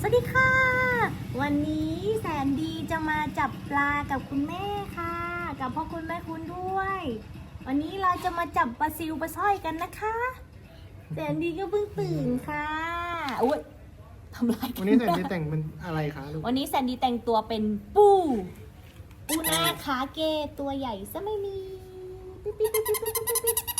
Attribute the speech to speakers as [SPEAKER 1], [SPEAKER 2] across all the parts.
[SPEAKER 1] สวัสดีค่ะ วันนี้แสนดีจะมาจับปลากับคุณแม่ค่ะ กับพ่อคุณแม่คุณด้วย วันนี้เราจะมาจับปลาซิวปลาสร้อยกันนะคะ แสนดีก็เพิ่งตื่นค่ะอุ้ยทำลาย
[SPEAKER 2] วันนี้แต่งจะแต่งเป็นอะไรคะลูก
[SPEAKER 1] วันนี้แสนดีแต่งตัวเป็นปูปูนาขาเกตัวใหญ่ซะไม่มีปิ๊บปิ๊บปิ๊บปิ๊บปิ๊บปิ๊บปิ๊บ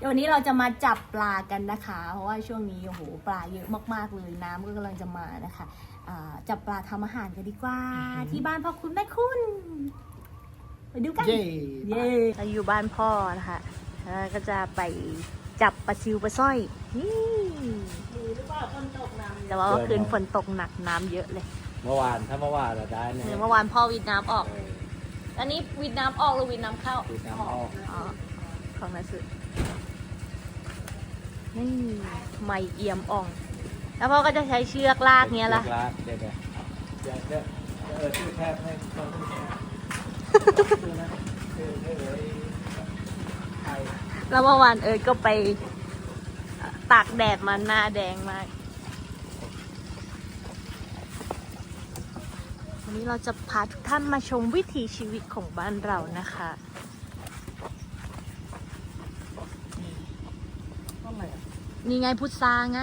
[SPEAKER 1] เดี๋ยววันนี้เราจะมาจับปลากันนะคะ เพราะว่าช่วงนี้โอ้โหปลาเยอะมากๆเลยน้ำก็กำลังจะมานะคะอ่าจับปลาทำอาหารกันดีกว่า ที่บ้านพ่อคุณแม่คุณไปดูกัน
[SPEAKER 2] เย่
[SPEAKER 1] เย้เราอยู่บ้านพ่อนะคะแล้วก็จะไปจับปลาซิวปลาสร้อยนี่แต่ว่าเมื่อคืนฝนตกหนักน้ำเยอะเลย
[SPEAKER 3] เมื่อวานถ้าเมื่อวานเราได้เนี่ย
[SPEAKER 1] เมื่อวานพ่อวิดน้ำออก
[SPEAKER 3] เออ
[SPEAKER 1] อันนี้วิดน้ำออกหรือวิดน้ำเข้า
[SPEAKER 3] วิดน้ำออก
[SPEAKER 1] อ๋อของนัสึ นี่ไม่เอี่ยมอ่อง แล้วพ่อก็จะใช้เชือกลากเงี้ยล่ะ
[SPEAKER 3] ลากเดี๋ยวเดี๋ยวเดี๋ยวเดี๋ยวเออชื่อแทบให้ต้องชื่อแทบชื่อนะชื่อชื่อเลยไทย
[SPEAKER 1] แล้วเมื่อวานเอิร์ธก็ไปเอ่อตากแดดมาหน้าแดงมาก วันนี้เราจะพาทุกท่านมาชมวิถีชีวิตของบ้านเรานะคะ
[SPEAKER 2] ต้นอะไรอะ
[SPEAKER 1] นี่ไงพุทราไง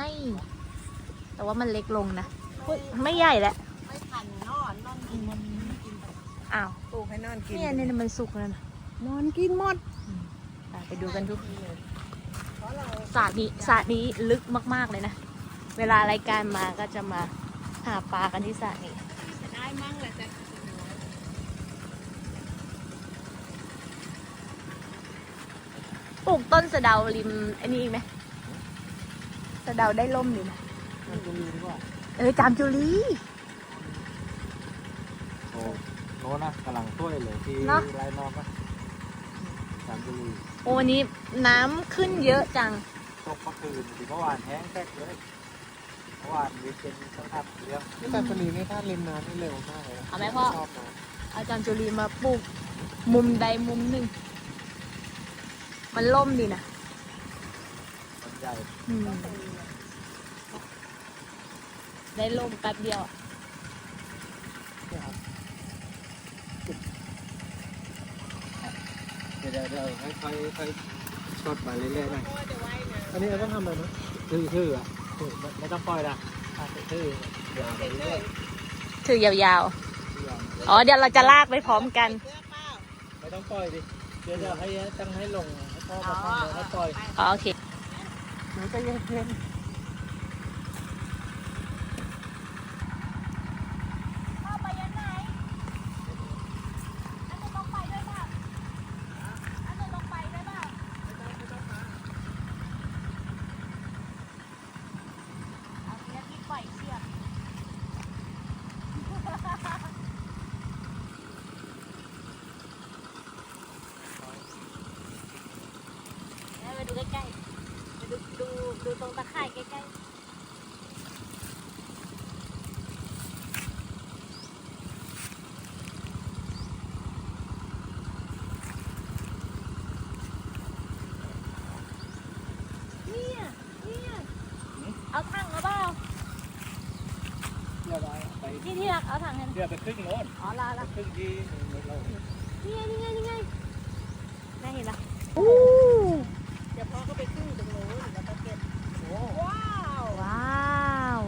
[SPEAKER 1] แต่ว่ามันเล็กลงนะอุ๊ยไม่ใหญ่แหละ
[SPEAKER 4] ไม่ทันนอนนอนกินมันกินไป
[SPEAKER 1] อ้าว
[SPEAKER 4] ปลูกให้นอนกิน
[SPEAKER 1] เนี่ยเนี่ยมันสุกแล้วนะ
[SPEAKER 4] นอนกินหมด
[SPEAKER 1] ไปไปดูกันทุก
[SPEAKER 4] เพราะเรา
[SPEAKER 1] สระนี้สระนี้ลึกมาก ๆเลยนะ เวลารายการมาก็จะมาหาปลากันที่สระนี้
[SPEAKER 4] จะได้มั่งแหละแต่
[SPEAKER 1] ปลูกต้นสะเดาริมไอ้นี่อีกไหมะเดาได้ล่มดีนะ
[SPEAKER 2] มันจะมีดีกว่า
[SPEAKER 1] เออจามจุลี
[SPEAKER 3] โอ้โน้นนะกำลังช่วยเลยที่ไรนอกนะสามจุลี
[SPEAKER 1] โอ้วันนี้น้ำขึ้นเยอะจัง
[SPEAKER 3] ตกเมื่อคืนที่เมื่อวานแห้งแท้เลยเมื่อวานวิเป็นต้องทำเรื่อง
[SPEAKER 2] นี่แต่ปลีนี่ถ้าริมน้ำนี่เร็วมากเลยนะ
[SPEAKER 1] เอาไหมพ่อ
[SPEAKER 2] ชอบนะ
[SPEAKER 1] เอาจามจุลีมาปลูกมุมใดมุมหนึ่ง มันล่มดีนะ
[SPEAKER 3] ใหญ่
[SPEAKER 1] อืมได้ล่มแป๊บเดียวอะ
[SPEAKER 2] เนี่ยครับ
[SPEAKER 3] เดี๋ยวเดี๋ยวเดี๋ยวให้ค่อยค่อยช็อตมาเรื่อยๆหน่อย
[SPEAKER 4] ก็จะไว้นะ
[SPEAKER 2] อันนี้เราต้องทำอะไรนะ
[SPEAKER 3] ทื่อทื่ออะทื่อไม่ไม่ต้องปล่อยนะถ้าทื่อเดี๋ยวไปเรื่อย
[SPEAKER 1] ถือยาว
[SPEAKER 3] ๆ
[SPEAKER 1] ๆอ๋อ เดี๋ยวเราจะลากไปพร้อมกัน
[SPEAKER 4] เสื้อเปล่า
[SPEAKER 3] ไม่ต้องปล่อยดิ เดี๋ยวจะให้ตั้งให้ลงให้พ่อมาทำเลยให้ปล่อย
[SPEAKER 1] อ๋อโอเค
[SPEAKER 2] หนูจะเย็นเย็น
[SPEAKER 1] พ่อไปยังไงอันนู้นต้องไปด้วยป่ะอันนู้นต้องไปด้วยป่ะเอาเนี้ยที่ปล่อยเชือกเอาไปดูใกล้ๆไปดูดูดูตร งตะข่ายใกล้ๆเนี่ยเนี่ยเอาถังมาเปล่า
[SPEAKER 3] เดี๋ยวไปไป
[SPEAKER 1] ที่ที่รักเอาถังให้หน่อย
[SPEAKER 3] เดี๋ยวไปครึ่งโน้น
[SPEAKER 1] อ๋อลาละ
[SPEAKER 3] ครึ่งที่เรา
[SPEAKER 1] นี่ไงนี่ไงนี่ไงแม่เห็นละ
[SPEAKER 4] เดี๋ยวพ่อก็ไปขึ้นตรงโน้นแล้วก็เก็บโอ้ว้าว
[SPEAKER 1] ว้าว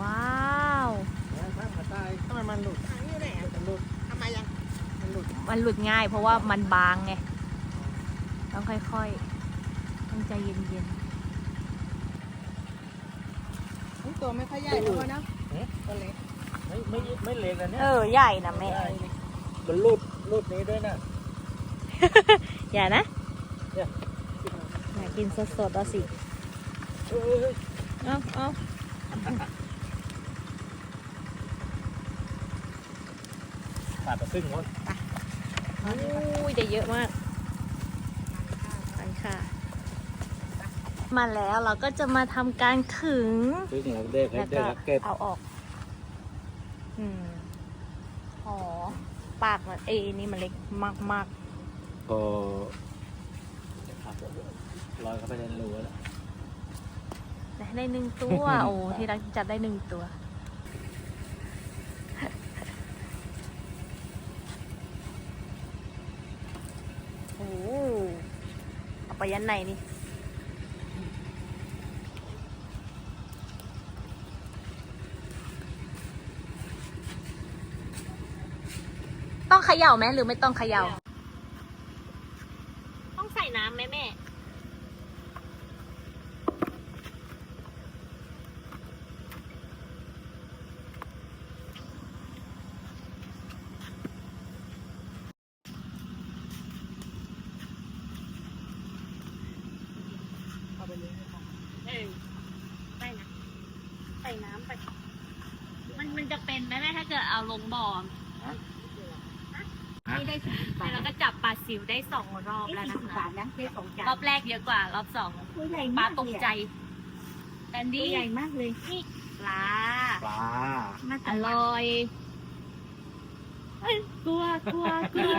[SPEAKER 1] ว้าว
[SPEAKER 3] แล้วถ้ามาใต้
[SPEAKER 2] ทำไมมันหลุด
[SPEAKER 4] ถังอยู่ไหนอะ
[SPEAKER 2] มันหลุด
[SPEAKER 4] ทำไมยัง
[SPEAKER 2] มันหลุด
[SPEAKER 1] มันหลุดง่าย เพราะว่ามันบางไง ต้องค่อยๆ ต้องใจเย็น
[SPEAKER 4] นี่ตัวไม่ค่อยใหญ่แล้วนะตัวเล็ก
[SPEAKER 3] ไม่ไม่ไม่เล็กนะ
[SPEAKER 1] ๆ
[SPEAKER 3] เนี่ย
[SPEAKER 1] เออ ใหญ่นะแม่
[SPEAKER 3] มันรูดรูดนี้ด้วยนะ
[SPEAKER 1] อย่านะ
[SPEAKER 3] เนี่ย
[SPEAKER 1] อยากกินสดๆเอาสิ
[SPEAKER 3] เอ้ย
[SPEAKER 1] เอาเอา
[SPEAKER 3] ขาดไปครึ่งโน้น
[SPEAKER 1] อุ้ยได้เยอะมากไปค่ะ มาแล้วเราก็จะมาทำการขึง
[SPEAKER 3] ครึ่งแล้วเด็กให้
[SPEAKER 1] แล้ว
[SPEAKER 3] เด็
[SPEAKER 1] ก็
[SPEAKER 3] กเก็บ
[SPEAKER 1] เอาออก อืมอ๋อ ปากมันเอยนี่มันเล็กมากมาก
[SPEAKER 3] พอลอยเข้าไปในรูแล้ว
[SPEAKER 1] ได้หนึ่งตัว โอ้ที่รักจับได้หนึ่งตัว โอ้เอา ไปยันไหนนี่ต้องเขย่าไหมหรือไม่ต้องเขย่า ต้องใส่น้ำไหมแม่
[SPEAKER 2] เอาไปเลยนะครับ
[SPEAKER 1] เออได้นะ ใส่ น้ำไป มันมันจะเป็นไหมแม่ถ้าเกิดเอาลงบ่อนี่ได้สิบบาทแล้วก็จับปลาซิวได้สองรอบแล้วนะคะ
[SPEAKER 4] บาทนะได้สองจาน
[SPEAKER 1] รอบแรกเยอะกว่ารอบสอง
[SPEAKER 4] ตัวใหญ่
[SPEAKER 1] ปลามา
[SPEAKER 4] ก
[SPEAKER 1] ตกใจแต่
[SPEAKER 4] ตั
[SPEAKER 1] นี่
[SPEAKER 4] วใหญ่มากเลย
[SPEAKER 1] นี่ปลา
[SPEAKER 3] ปลา
[SPEAKER 4] มา
[SPEAKER 1] อ
[SPEAKER 4] จาก
[SPEAKER 1] ร่อยเอ้ยกลัวกลัวกลัว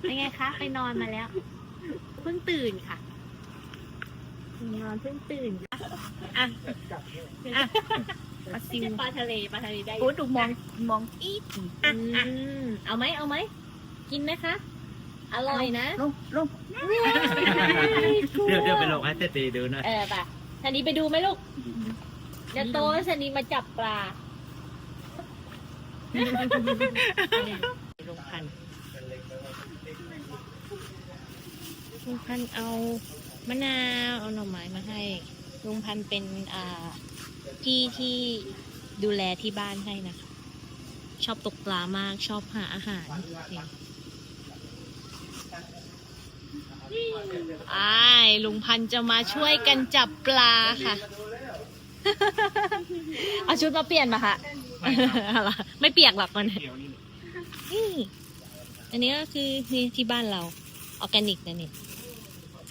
[SPEAKER 1] เป็นไงคะ ไปนอนมาแล้ว เพิ่งตื่นค่ะ นอนเพิ่งตื่นอะอะปลาซิวปลาทะเลปลาทะเลได้
[SPEAKER 4] โอ้ดูมองมองอีด
[SPEAKER 1] อืมเอาไหมเอาไหมกินไหมคะ อร่อยนะ
[SPEAKER 4] ลงลง
[SPEAKER 3] เดี๋ยวเดี๋ยวไปลงให้เตตีดูหน่อย
[SPEAKER 1] เออป่ะชันนี้ไปดูไหมลูกเดี๋ยวโตแล้วชันนี้มาจับปลาลงพันธุ์ลุงพันธุ์เอา มะนาวเอาหน่อไม้มาให้ลุงพันธุ์เป็นอ่าพี่ที่ดูแลที่บ้านให้นะคะ ชอบตกปลามากชอบหาอาหารเนี่ยอ้ายลุงพันธุ์จะมาช่วยกันจับปลาค่ะ เอาชุดมาเปลี่ยนมาค่ะอะไรไม่เปียกหรอกมันนี่อันนี้ก็คือนี่ที่บ้านเราออร์แกนิกนะนี่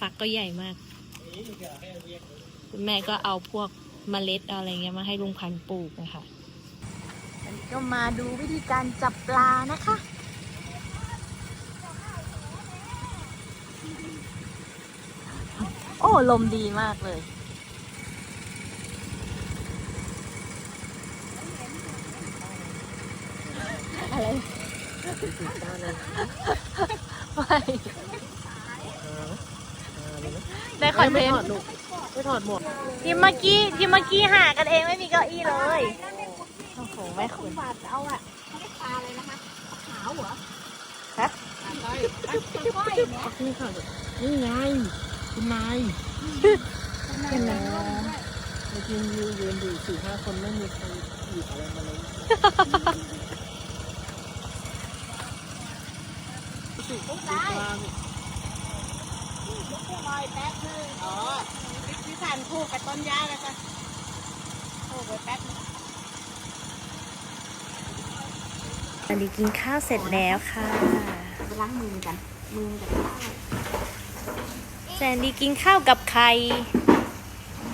[SPEAKER 1] ฝักก็ใหญ่มาก คุณแม่ก็เอาพวกเมล็ดอะไรเงี้ยมาให้ลุงพันธุ์ปลูกนะคะอันนี้ก็มาดูวิธีการจับปลานะคะ โอ้ ลมดีมากเลยอะไรไม่ คอนเทน
[SPEAKER 2] ไม่ถอด
[SPEAKER 1] ต์
[SPEAKER 2] ลูกไม่ถอดหมวก
[SPEAKER 1] ทีมเมื่อกี้ทีมเมื่อกี้หากันเองไม่มีเก้าอี้เลย โอ้โหแม่คุณ
[SPEAKER 4] บาทเอาอะไม่ได้ปลาเลยนะคะขาวเหรอ
[SPEAKER 1] ฮะ
[SPEAKER 4] ก้อยเนี่ย
[SPEAKER 2] นี่ค่ะนี่ไงคุณนาย
[SPEAKER 4] เป็นไง
[SPEAKER 2] ไปกินยืนยืนดูสี่ห้าคนไม่มีใครหยิบอะไรมาเลยสิปลา
[SPEAKER 4] ลูกผู้ลอย แป๊บนึงอ๋อพี่สันคู่กับต้นยาแล้วก็คู่ไปแป๊บนึง
[SPEAKER 1] อันนี้กินข้าวเสร็จแล้วค่ะ
[SPEAKER 4] ไปล้างมือกันมือกับข้าว
[SPEAKER 1] แซนดี้กินข้าวกับไข่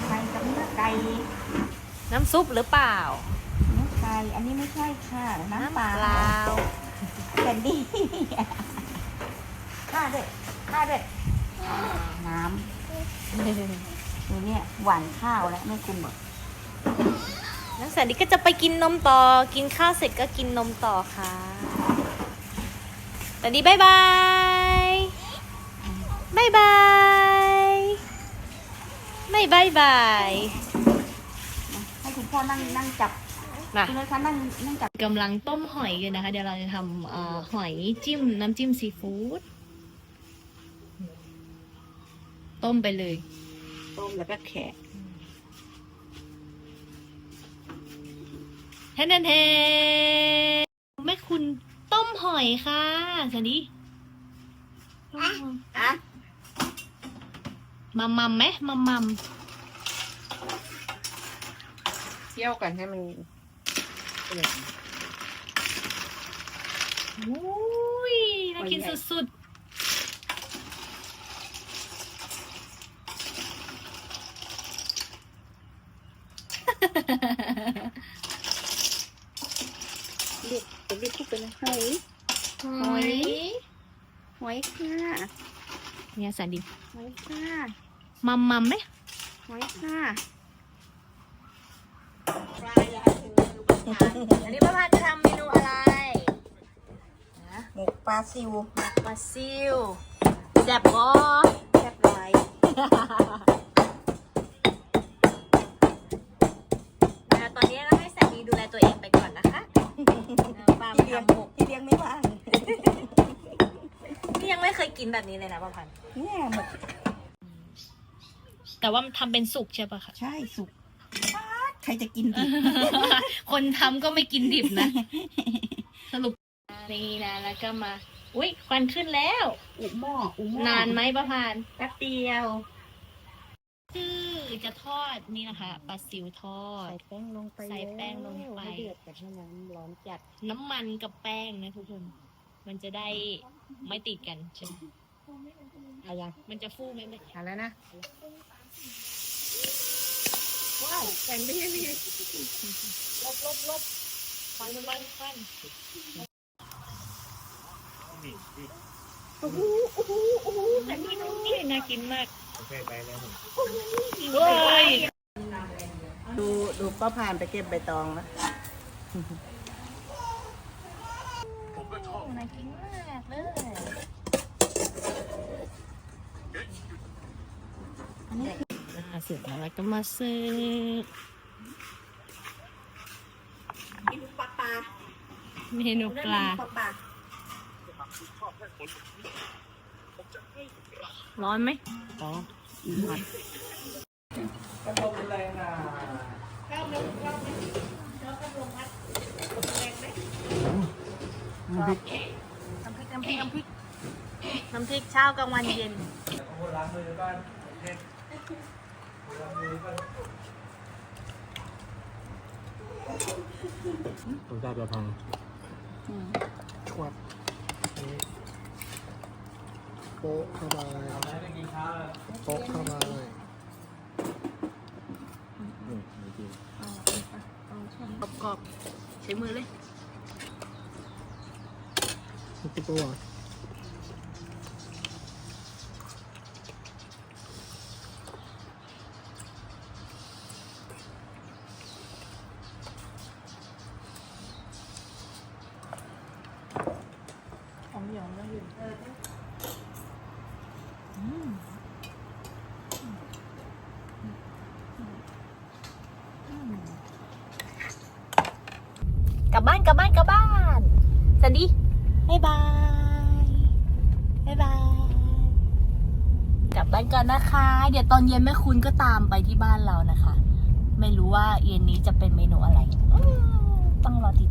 [SPEAKER 4] ไก่กับเนื้อไก่
[SPEAKER 1] น้ำซุปหรือเปล่า
[SPEAKER 4] เนื้อไก่อันนี้ไม่ใช่ค่ะน้ำเปล่า
[SPEAKER 1] เปล่า
[SPEAKER 4] แคนดี้ข้าด้วยข้าด้วย น้ำดูเนี่ยหวานข้าวแล้วไม่คุมบอก
[SPEAKER 1] น้องแซนดี้ก็จะไปกินนมต่อ กินข้าวเสร็จก็กินนมต่อค่ะแซนดี้บายบายบายบายไม่บายบาย
[SPEAKER 4] ให้คุณพ่อนั่งนั่งจับ
[SPEAKER 1] มา
[SPEAKER 4] คุณเลยคะนั่งนั่งจับ
[SPEAKER 1] กำลังต้มหอยกันนะคะ เดี๋ยวเราจะทำเอ่อหอยจิ้มน้ำจิ้มซีฟู้ด ต้มไปเลย
[SPEAKER 4] ต้มแล้วก็แขก
[SPEAKER 1] แทนแทนแทนแม่คุณต้มหอยค่ะสวัสดีต้มหอย
[SPEAKER 4] อะ
[SPEAKER 1] มัมมัมไหมมัมมัม
[SPEAKER 2] เที่ยวกันให้มัน
[SPEAKER 1] อุ้ยน่ากินสุด
[SPEAKER 4] เรียกจะเรียกพูดเป็นหอย
[SPEAKER 1] ๆหอย
[SPEAKER 4] หอยค่ะ
[SPEAKER 1] เนี่ยสันดี
[SPEAKER 4] หอยค่ะ
[SPEAKER 1] มัมมัมไหมหอยค่ะ
[SPEAKER 4] ปลาใหญ่ถึงมือปลา
[SPEAKER 1] อันนี้ป้าพานจะทำเมนูอะไรนะ
[SPEAKER 4] หมกปลาซิว
[SPEAKER 1] ปลาซิวแซ่บก็
[SPEAKER 4] แซ่บหลาย
[SPEAKER 1] นะตอนนี้เราให้แสนดีดูแลตัวเองไปก่อนนะคะป้า
[SPEAKER 4] ที่เลี้ยง
[SPEAKER 1] ทำหมก
[SPEAKER 4] ที่เลี้ยงไม่ว่าง
[SPEAKER 1] นี่ยังไม่เคยกิน แบบนี้เลยนะป้าพัน
[SPEAKER 4] เนี่ยหมก
[SPEAKER 1] แต่ว่ามันทำเป็นสุกใช่ปะคะ
[SPEAKER 4] ใช่สุกใครจะกินดิ
[SPEAKER 1] คนทำก็ไม่กินดิบนะ สรุปนี่นะแล้วก็มา อุ้ยควันขึ้นแล้ว
[SPEAKER 4] อุหม้ออุหม้อนา
[SPEAKER 1] นไหมป้าพาน
[SPEAKER 4] แป๊บเดียว
[SPEAKER 1] คือจะทอดนี่นะคะปลาซิวทอด
[SPEAKER 2] ใส่แป้งลงไป
[SPEAKER 1] ใส่แป้งลงไป
[SPEAKER 2] ให้เดือดแต่ให้น้ำร้อนจัด
[SPEAKER 1] น้ำมันกับแป้งนะทุกคน มันจะได้ไม่ติดกันใช่ไหม
[SPEAKER 2] เอายัง
[SPEAKER 1] มันจะฟูไหมแม่
[SPEAKER 2] เอาแล้วนะ
[SPEAKER 1] ว้าวแข็งไปยังไงลบลบลบควันควันควันโอ้โหโอ้โหโอ้โหแต่นี่น้องนี่น่ากินมาก
[SPEAKER 3] โอเคไปแล้วนี่
[SPEAKER 1] เว้ย
[SPEAKER 4] ดูดูป้าผ่านไปเก็บใบตองแล้ว
[SPEAKER 1] น่ากินมากเลย เสร็จแล้วเราก็มาเสิร์ฟ
[SPEAKER 4] กินปลาปลา
[SPEAKER 1] เมนูปลา
[SPEAKER 4] ปลาปลา
[SPEAKER 1] ร้อนไหม
[SPEAKER 2] อ๋อ
[SPEAKER 3] กระทงแรงอะ
[SPEAKER 1] น้ำพริกน้ำพริกน้ำพริกน้ำพริกน้ำพริกเช้ากลางวันเย็น
[SPEAKER 3] ต้องพูดล้างมือก่อนเด็ กล้างมือก่อนรสชาติจะพัง
[SPEAKER 2] ขวดโป๊ะเข้าไป
[SPEAKER 3] ทำไมไม่กินข้าวเลย
[SPEAKER 2] โป๊ะเข้าไป
[SPEAKER 3] อืมไม่กิน
[SPEAKER 1] กรอบกรอบๆใช้มือเลย
[SPEAKER 2] นี่ตัั
[SPEAKER 1] บบ้านกลับบ้านกลับบ้านสวัสดีบ๊ายบายบ๊ายบายกลับบ้านก่อนนะคะ เดี๋ยวตอนเย็นแม่คุณก็ตามไปที่บ้านเรานะคะ ไม่รู้ว่าเย็นนี้จะเป็นเมนูอะไร ต้องรอติด